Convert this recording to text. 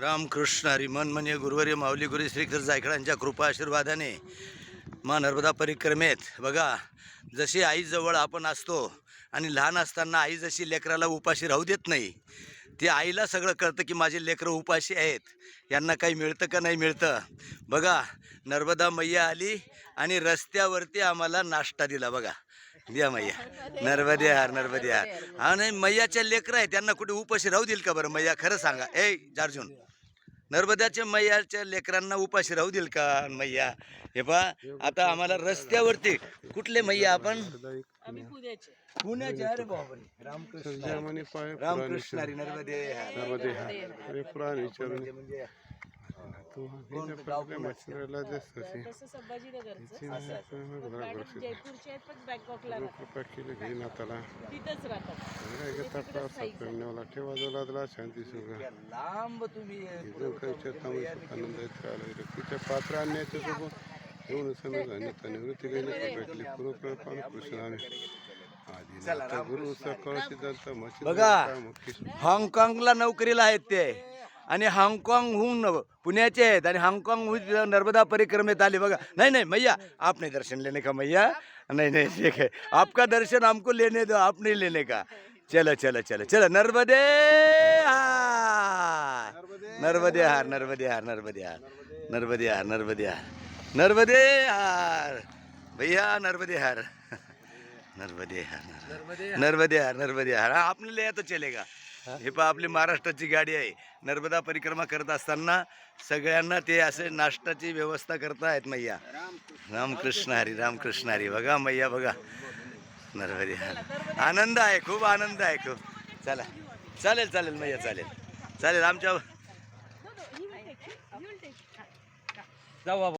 रामकृष्ण हरी मन म्हणजे गुरुवारी माऊली गुरु श्रीकृष्ण जायकडांच्या कृपा आशीर्वादाने मा नर्मदा परिक्रमेत. बघा जशी आईजवळ आपण असतो आणि लहान असताना आई जशी लेकराला उपाशी राहू देत नाही ती आईला सगळं कळतं की माझे लेकरं उपाशी आहेत. यांना काही मिळतं का नाही मिळतं? बघा नर्मदा मैया आली आणि रस्त्यावरती आम्हाला नाश्ता दिला. बघा द्या मैया. नर्मदे हार नर्मदे हार. हा नाही मैयाच्या लेकरं आहे त्यांना कुठे उपाशी राहू देईल का बरं? मैया खरं सांगा. ए जार्जून. नर्मदाच्या मैयाच्या लेकरांना उपाशी राहू देईल का मैया? हे पा आता आम्हाला रस्त्यावरती कुठले मैया आपण? आम्ही पुण्याचे. पुण्याचे अरे बापरे. रामकृष्ण. जर्मनी पाय रामकृष्ण हरी नर्मदे. नर्मदे अरे पुराण विचारून म्हणजे म्हणजे तू मच्छराला जास्त तसं संभाजीनगरचं. असं मॅडम. जयपूरचे आहेत पण बँकॉकला तिथंच राहतात. ठेवा शांती लांब तुम्ही पात्र आणण्याचं निवृत्ती भेटली. बघा. हाँगकाँगला नोकरीला आहेत ते. आणि हाँगकाँगहून पुण्याचे आहेत हाँगकाँगहून नर्मदा परिक्रमेत आले. बघा. नाही, नहीं, मैया, आपने दर्शन लेने का, मैया? नहीं नहीं, ठीक है आपका दर्शन हमको लेने दो, आप नहीं लेने का. चलो चलो चलो चलो. नर्मदे नर्मदे हार नर्मदे हार नर्मदे हार. नर्मदे हार नर्मदे हार. नर्मदे हार. भैया, नर्मदे हार. नर्मदे हार नर्मदे हार. नर्मदे हार हा आपल्याला ले तो चलेगा. हे? पहा आपली महाराष्ट्राची गाडी आहे. नर्मदा परिक्रमा करत असताना सगळ्यांना ते असे नाश्ताची व्यवस्था करतायत मैया. रामकृष्ण हरी रामकृष्ण हरी. बघा मैया बघा. नर्मदे आनंद आहे खूप आनंद आहे खूप. चला. चालेल चालेल मैया चालेल. चालेल आमच्या जाऊ बाबा